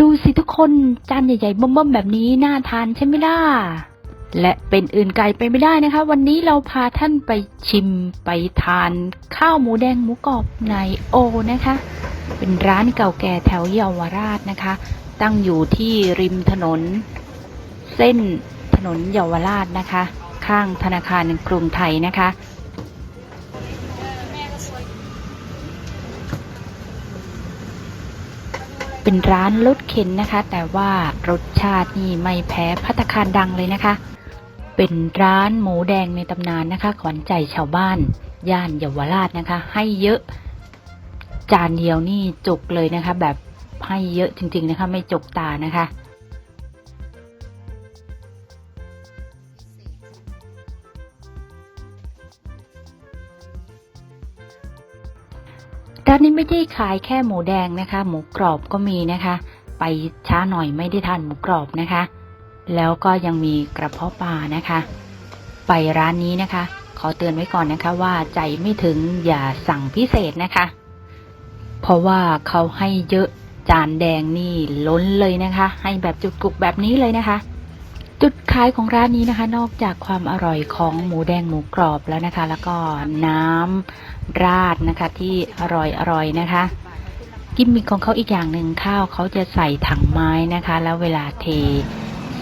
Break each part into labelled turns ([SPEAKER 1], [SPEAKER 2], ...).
[SPEAKER 1] ดูสิทุกคนจานใหญ่ๆเบิ่มๆแบบนี้น่าทานใช่ไหมล่ะ และเป็นอื่นไกลไปไม่ได้นะคะ วันนี้เราพาท่านไปชิมไปทานข้าวหมูแดงหมูกรอบในโอนะคะ เป็นร้านเก่าแก่แถวเยาวราชนะคะ ตั้งอยู่ที่ริมถนน เส้นถนนเยาวราชนะคะ ข้างธนาคารกรุงไทยนะคะ เป็นร้านรถเข็นนะคะ แต่ว่ารสชาตินี่ไม่แพ้พัตตาคารดังเลยนะคะ เป็นร้านหมูแดงในตำนานนะคะ ขวัญใจชาวบ้าน ย่านเยาวราชนะคะ ให้เยอะ จานเดียวนี่จุกเลยนะคะ แบบให้เยอะจริง ๆนะคะ ไม่จกตานะคะ ร้านนี้ไม่ได้ขายแค่หมูแดงนะคะ หมูกรอบก็มีนะคะ ไปช้าหน่อยไม่ได้ทานหมูกรอบนะคะ แล้วก็ยังมีกระเพาะปลานะคะ ไปร้านนี้นะคะ ขอเตือนไว้ก่อนนะคะว่าใจไม่ถึงอย่าสั่งพิเศษนะคะ เพราะว่าเขาให้เยอะจานแดงนี่ล้นเลยนะคะ ให้แบบจุกกุกแบบนี้เลยนะคะ จุดขายของร้านนี้นะคะ นอกจากความอร่อยของหมูแดงหมูกรอบแล้วนะคะ แล้วก็น้ำราดนะคะที่อร่อยอร่อยนะคะ กิมมิคของเขาอีกอย่างหนึ่งข้าวเขาจะใส่ถังไม้นะคะ แล้วเวลาเท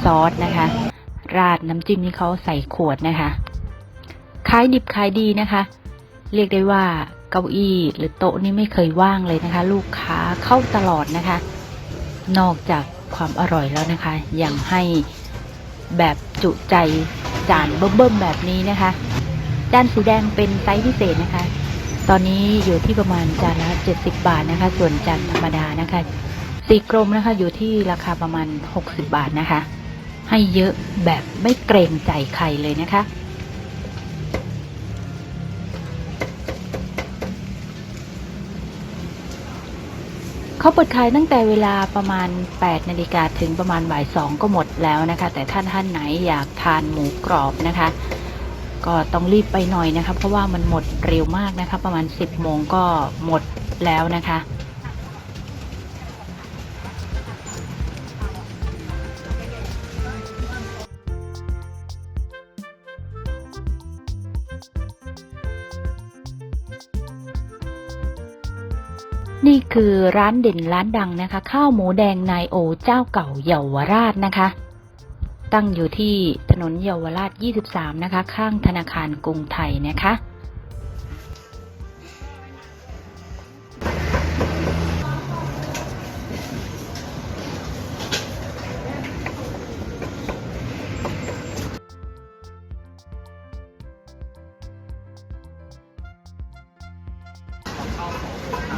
[SPEAKER 1] ซอสนะคะ ราดน้ำจิ้มนี่เขาใส่ขวดนะคะขายดิบขายดีนะคะ เรียกได้ว่าเก้าอี้หรือโต๊ะนี่ไม่เคยว่างเลยนะคะ ลูกค้าเข้าตลอดนะคะ นอกจากความอร่อยแล้วนะคะ ยังให้ แบบจุใจจานเบิ่มๆแบบนี้นะคะ จานสีแดงเป็นไซส์พิเศษนะคะ ตอนนี้อยู่ที่ประมาณจานละ70 บาทนะคะ ส่วนจานธรรมดานะคะสีกรมนะคะอยู่ที่ราคาประมาณ 60 บาทนะคะ ให้เยอะแบบไม่เกรงใจใครเลยนะคะ เขาเปิดขายตั้งแต่เวลาประมาณ 8 นาฬิกาถึงประมาณบ่าย 2 ก็หมดแล้วนะคะ แต่ท่านท่านไหนอยากทานหมูกรอบนะคะ ก็ต้องรีบไปหน่อยนะคะ เพราะว่ามันหมดเร็วมากนะคะ ประมาณ 10 โมงก็หมดแล้วนะคะ นี่คือร้านเด่นร้านดังนะคะ ข้าวหมูแดงนายโอเจ้าเก่าเยาวราชนะคะ ตั้งอยู่ที่ถนนเยาวราช 23 นะคะ ข้างธนาคารกรุงไทยนะคะก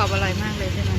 [SPEAKER 1] รอบอร่อยมากเลยใช่ไหม